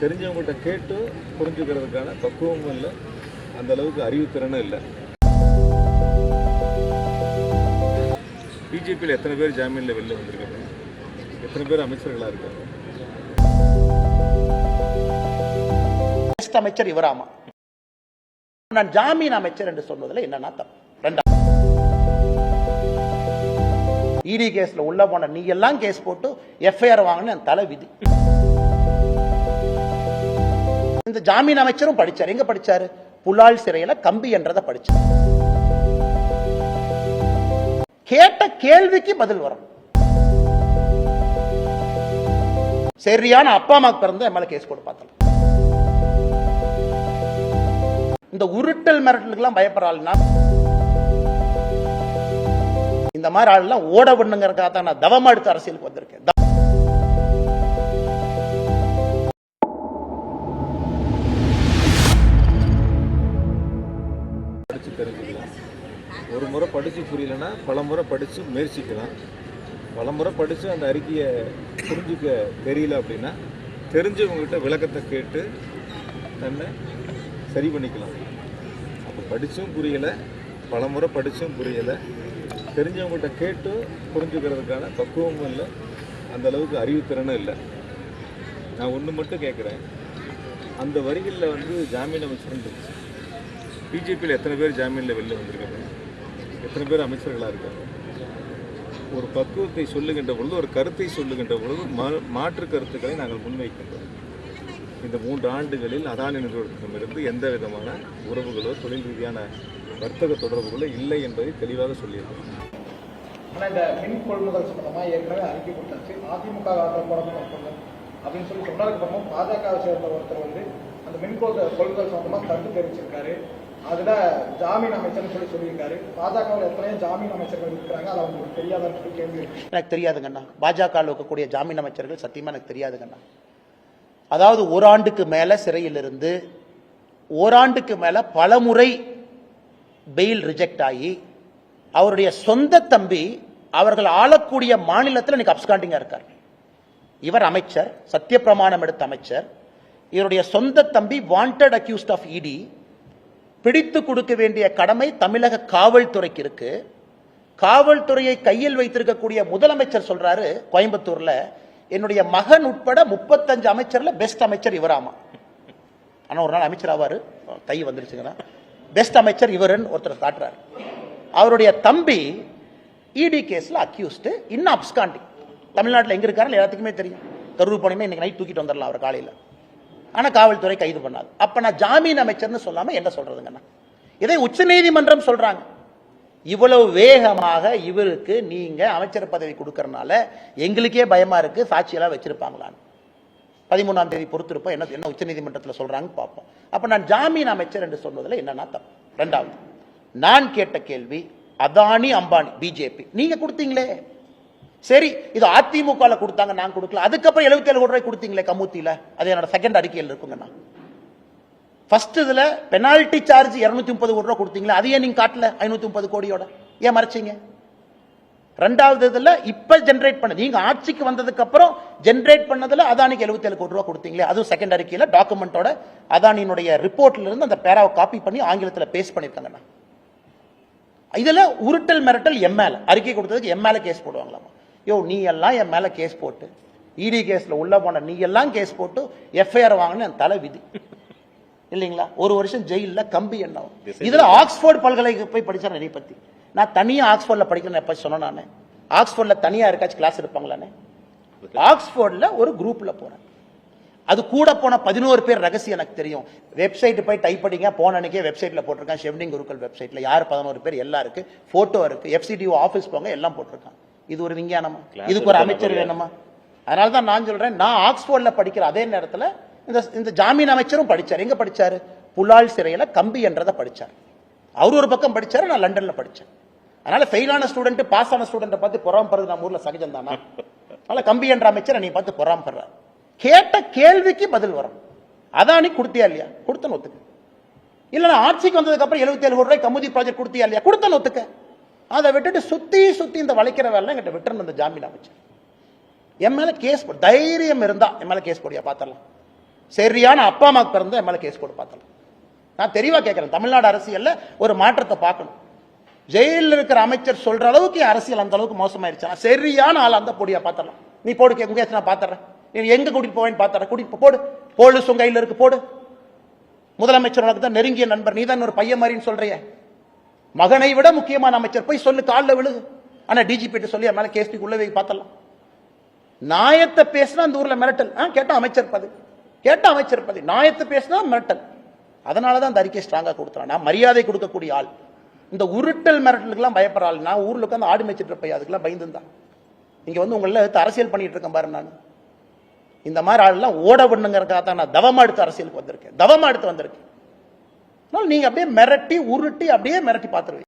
தெரிஞ்சவங்கள்ட்ட கேட்டு புரிஞ்சுக்கிறதுக்கான பக்குவமும் இல்லை. அந்த அளவுக்கு அறிவுத்திறனும் இல்லை. பிஜேபியில் எத்தனை பேர் ஜாமீனில் வெளில வந்திருக்காங்க? எத்தனை பேர் அமைச்சர்களாக இருக்காங்க? அமைச்சர் இவராமா? நான் ஜாமீன் அமைச்சர் என்று சொன்னதில் என்னன்னா தப்பு. இடி கேஸ்ல உள்ள போன நீ எல்லாம் கேஸ் போட்டு எஃப்ஐஆர் வாங்கின என் தலை விதி. இந்த ஜாமீன் அமைச்சரும் படிச்சார். எங்க படிச்சாரு? புலால் சிறையில கம்பி என்றதை படிச்சார். கேட்ட கேள்விக்கு பதில் வரும். சரியான அப்பா அம்மாவுக்கு பிறந்த என் கேஸ் போட்டு பார்த்தலாம் இந்த உருட்டல் மிரட்டலுக்கெல்லாம் பயப்படுற ஆளுனா இந்த மாதிரி ஆள்லாம் ஓட பண்ணுங்கிறதுக்காக தான் நான் தவமா எடுத்து அரசியலுக்கு வந்திருக்கேன். ஒரு முறை படித்து புரியலன்னா பல முறை படித்து முயற்சிக்கலாம். பல முறை படித்து அந்த அறிக்கையை புரிஞ்சுக்க தெரியல அப்படின்னா தெரிஞ்சவங்ககிட்ட விளக்கத்தை கேட்டு தன்னை சரி பண்ணிக்கலாம். அப்போ படித்தும் புரியலை பல முறை படித்தும் புரியலை. தெரிஞ்சவங்ககிட்ட கேட்டு புரிஞ்சுக்கிறதுக்கான பக்குவமும் இல்லை அந்த அளவுக்கு அறிவுத்திறனும் இல்லை. நான் ஒன்று மட்டும் கேட்குறேன் அந்த வரிகளில் வந்து ஜாமீன் அமைச்சர்னு இருந்துச்சு பிஜேபியில் எத்தனை பேர் ஜாமீனில் வெளில வந்திருக்காங்க? எத்தனை பேர் அமைச்சர்களாக இருக்காங்க? ஒரு பக்குவத்தை சொல்லுகின்ற பொழுது ஒரு கருத்தை சொல்லுகின்ற பொழுது மா மாற்று கருத்துக்களை நாங்கள் முன்வைக்கின்றோம். இந்த மூன்று ஆண்டுகளில் அதானி நிறுவனத்திடமிருந்து எந்த விதமான உறவுகளோ தொழில் ரீதியான வர்த்தக தொடர்புகளோ இல்லை என்பதை தெளிவாக சொல்லியிருக்கோம் ஆனால் இந்த மின் கொள்முதல் சம்பந்தமாக ஏற்கனவே அறிக்கை கொடுத்தாச்சு அதிமுக ஆதரவு அப்படின்னு சொல்லி சொன்னதுக்கு அப்புறமும் பாஜகவை சேர்ந்த ஒருத்தர் வந்து அந்த மின் கொள்முதல் கொள்முதல் சம்பந்தமாக கருத்து தெரிவிச்சிருக்காரு. அதுல ஜாமீன் அமைச்சர்னு சொல்லி சொல்லியிருக்காரு. பாஜகவில் எத்தனையோ ஜாமீன் அமைச்சர்கள் இருக்கிறாங்க. அது அவங்களுக்கு தெரியாதான்னு சொல்லி கேள்வி எனக்கு தெரியாதுங்கண்ணா பாஜகவில் இருக்கக்கூடிய ஜாமீன் அமைச்சர்கள் சத்தியமாக எனக்கு தெரியாதுங்கண்ணா அதாவது ஓராண்டுக்கு மேலே சிறையில் இருந்து ஓராண்டுக்கு மேலே பல முறை பெயில் ரிஜெக்ட் ஆகி அவருடைய சொந்த தம்பி அவர்கள் ஆளக்கூடிய மாநிலத்தில் இன்னைக்கு அப்ஸ்காண்டிங்காக இருக்கார். இவர் அமைச்சர் சத்தியப்பிரமாணம் எடுத்த அமைச்சர். இவருடைய சொந்த தம்பி வாண்டட் அக்யூஸ்ட் ஆஃப் இடி பிடித்து கொடுக்க வேண்டிய கடமை தமிழக காவல்துறைக்கு இருக்கு. காவல்துறையை கையில் வைத்திருக்கக்கூடிய முதலமைச்சர் சொல்றாரு கோயம்புத்தூர்ல என்னுடைய மகன் உட்பட முப்பத்தஞ்சு அமைச்சர்ல பெஸ்ட் அமைச்சர் இவராமா. ஆனா ஒரு நாள் அமைச்சர் ஆவாரு. கை வந்துருச்சுங்கன்னா பெஸ்ட் அமைச்சர் இவருன்னு ஒருத்தர் காட்டுறாரு. அவருடைய தம்பி இடி கேஸ்ல அக்யூஸ்டு இன்னும் அப்ஸ்காண்டிங் தமிழ்நாட்டில் எங்க இருக்காரு எல்லாத்துக்குமே தெரியும். கரூர் போனீங்கன்னா இன்னைக்கு நைட் தூக்கிட்டு வந்துடலாம் அவர் காலையில். ஆனால் காவல்துறை கைது பண்ணாது. அப்போ நான் ஜாமீன் அமைச்சர்னு சொல்லாமல் என்ன சொல்கிறதுங்கண்ணா இதை உச்சநீதிமன்றம் சொல்கிறாங்க இவ்வளவு வேகமாக இவருக்கு நீங்கள் அமைச்சர் பதவி கொடுக்கறனால எங்களுக்கே பயமாக இருக்குது சாட்சியெல்லாம் வச்சுருப்பாங்களான்னு பதிமூணாம் தேதி பொறுத்திருப்போம் என்ன என்ன உச்சநீதிமன்றத்தில் சொல்கிறாங்கன்னு பார்ப்போம். அப்போ நான் ஜாமீன் அமைச்சர் என்று சொல்வதில் என்னன்னா தப்பு. ரெண்டாவது நான் கேட்ட கேள்வி அதானி அம்பானி பிஜேபி நீங்கள் கொடுத்தீங்களே. சரி இது அதிமுக கொடுத்தாங்க நான் கொடுக்கல. அதுக்கப்புறம் 77 ஏழு கோடி ரூபாய் கொடுத்தீங்களே கமுத்தில. அது என்னோட செகண்ட் அறிக்கையில் இருக்குங்கண்ணா ஃபர்ஸ்ட் இதுல பெனால்டி சார்ஜ் 230 முப்பது கோடி ரூபாய் கொடுத்தீங்களா அதையே நீங்க காட்டல? 530 முப்பது கோடியோட. ஏன் மறைச்சீங்க? ரெண்டாவது இதுல இப்ப ஜென்ரேட் பண்ண நீங்க ஆட்சிக்கு வந்ததுக்கு அப்புறம் பண்ணதில் பண்ணதுல அதானிக்கு 77 கோடி ரூபாய் கொடுத்தீங்களே அதுவும் செகண்ட் அறிக்கையில டாக்குமெண்டோட அதானியினுடைய ரிப்போர்ட்ல இருந்து அந்த பேராவை காப்பி பண்ணி ஆங்கிலத்தில் பேஸ்ட் பண்ணிருக்காங்கண்ணா இதுல உருட்டல் மிரட்டல் எம்எல்ஏ அறிக்கை கொடுத்ததுக்கு எம் கேஸ் போடுவாங்களாமா? யோ நீ எல்லாம் என் மேல கேஸ் போட்டு. இடி கேஸ்ல உள்ள போன நீ எல்லாம் கேஸ் போட்டு எஃப்ஐஆர் வாங்கின என் தலை விதி. இல்லைங்களா? ஒரு வருஷம் ஜெயில்ல கம்பி என்ன? இதுல ஆக்ஸ்போர்ட் பல்கலைக்கு போய் படிச்சேன் என்னை பத்தி. நான் தனியா ஆக்ஸ்போர்ட்ல படிக்கிறேன் எப்ப சொன்னேன் நானு? ஆக்ஸ்போர்ட்ல தனியா இருக்காச்சும் கிளாஸ் எடுப்பாங்களானே? ஆக்ஸ்போர்ட்ல ஒரு குரூப்ல போறேன். அது கூட போன பதினோரு பேர் ரகசியம் எனக்கு தெரியும். வெப்சைட் போய் டைப் படிங்க போன அன்னைக்கே வெப்சைட்ல போட்டிருக்கேன். ஷெவ்னிங் குருக்கள் வெப்சைட்ல யார்? பதினோரு பேர் எல்லாம் இருக்கு. போட்டோ இருக்கு. எஃப்சிடிஓ ஆபீஸ் போங்க எல்லாம் போட்டிருக்கான். இது ஒரு விஞ்ஞானமா? இதுக்கு ஒரு அமைச்சர் வேணுமா? அதனால தான் நான் சொல்றேன் நான் ஆக்ஸ்போர்ட்ல படிக்கிற அதே நேரத்துல இந்த இந்த ஜாமீன் அமைச்சரும் படிச்சார். எங்க படிச்சாரு? புலால் சிறையில கம்பி என்றதை படிச்சார். அவர் ஒரு பக்கம் படிச்சாரு நான் லண்டன்ல படிச்சேன். அதனால ஃபெயிலான ஸ்டூடெண்ட் பாஸ் ஆன ஸ்டூடெண்ட்டை பார்த்து பொறாமப்படுறது நம்ம ஊர்ல சகஜம் தானா? அதனால கம்பி என்ற அமைச்சர் நீ பார்த்து பொறாமப்படுறார் கேட்ட கேள்விக்கு பதில் வரும். அதானி கொடுத்தியா இல்லையா? கொடுத்தன ஒத்துக்க. இல்ல ஆட்சிக்கு வந்ததுக்கு அப்புறம் 77 ஏழு கோடி ரூபாய் கமுதி ப்ராஜெக்ட் கொடுத்தியா இல்லையா? கொடுத்தன ஒத்துக்க. அதை விட்டுட்டு சுத்தி சுத்தி இந்த வளைக்கிற வேலை எங்கிட்ட விட்டுருந்த இந்த ஜாமீன் அமைச்சர் என் மேல கேஸ் போடு தைரியம் இருந்தா என் மேல கேஸ் போடியா பாத்திரலாம். சரியான அப்பா அம்மா பிறந்த என் மேல கேஸ் போடு பார்த்துடலாம் நான் தெளிவாக கேட்கிறேன் தமிழ்நாடு அரசியல்ல ஒரு மாற்றத்தை பார்க்கணும். ஜெயிலில் இருக்கிற அமைச்சர் சொல்ற அளவுக்கு அரசியல் அந்த அளவுக்கு மோசமாயிருச்சு. சரியான ஆள் அந்த பொடியா பாத்திரலாம். நீ போடு கே- முகேஷ் நான் பாத்துறேன் நீ எங்க கூட்டிட்டு போவேன்னு பாத்துறேன் கூட்டிட்டு போடு. போலீஸ் உங்க கையில் இருக்கு போடு. முதலமைச்சர் உனக்கு தான் நெருங்கிய நண்பர் நீ தான் ஒரு பையன் மாதிரின்னு சொல்றியே. மகனை விட முக்கியமான அமைச்சர். போய் சொல்லு காலில் விழுகு. ஆனா டிஜிபி சொல்லி என் மேல கேஸ் உள்ள போய் பார்த்தலாம் நாயத்தை பேசினா அந்த ஊர்ல மிரட்டல். ஆ கேட்டா அமைச்சர் பதவி. கேட்டா அமைச்சர் பதவி. நாயத்தை பேசினா மிரட்டல். அதனால தான் அந்த அறிக்கை ஸ்ட்ராங்கா கொடுத்துறான். நான் மரியாதை கொடுக்கக்கூடிய ஆள். இந்த உருட்டல் மிரட்டலுக்குலாம் பயப்படுற ஆள். நான் ஊர்ல உட்காந்து ஆடு மேய்ச்சிட்டு இருப்பேன். அதுக்கெல்லாம் பயந்துருந்தான் இங்க வந்து உங்களை எடுத்து அரசியல் பண்ணிட்டு இருக்கேன் பாரு நான். இந்த மாதிரி ஆள்லாம் ஓட பண்ணுங்கிறதுக்காக தான் நான் தவமா எடுத்து அரசியலுக்கு வந்திருக்கேன். தவமா எடுத்து வந்திருக்கேன். நீங்கள் நீங்க அப்படியே மிரட்டி உருட்டி அப்படியே மிரட்டி பார்த்துருவீங்க.